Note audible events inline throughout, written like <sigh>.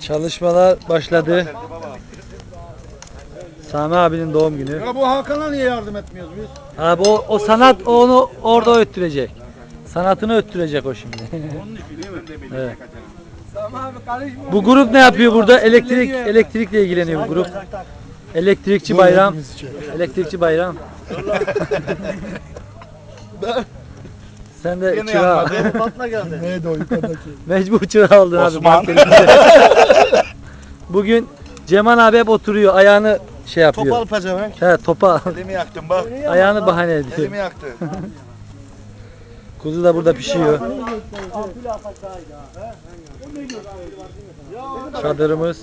Çalışmalar başladı. Sami abinin doğum günü. Ya bu Hakan'a niye yardım etmiyoruz biz? Abi o, o sanat onu orada öttürecek. Sanatını öttürecek o şimdi. <laughs> evet. Bu grup ne yapıyor burada? Elektrik elektrikle ilgileniyor bu grup. Elektrikçi bayram. Elektrikçi <laughs> bayram. Sen de çırağı. Patla geldi. <laughs> Neydi o yukarıdaki? Mecbur çırağı aldın abi. Osman. <laughs> Bugün Cemal abi hep oturuyor. Ayağını şey yapıyor. Topal pezevenk. He topa. Elimi yaktın bak. Ayağını bahane ediyor. Elimi yaktı. <laughs> Kuzu da burada pişiyor. Çadırımız.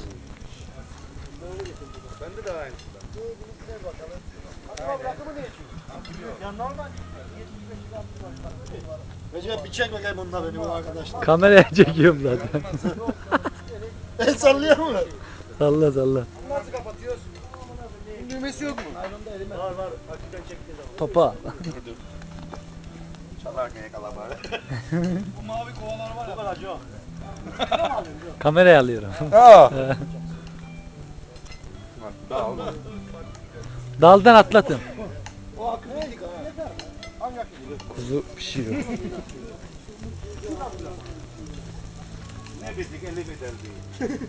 Recep bir çek bakayım bunda beni bu arkadaşlar. Kameraya <laughs> çekiyorum zaten. <laughs> El sallıyor mu? salla salla. Düğmesi yok mu? Var var. Hakikaten çekti zaman. Topa. Çalarken yakala bari. <laughs> Bu mavi kovalar var ya. Bu kadar. Kameraya alıyorum. Aa. Daldan atlatın. Kuzu pişiyor. Ne bildik 50 metre değil.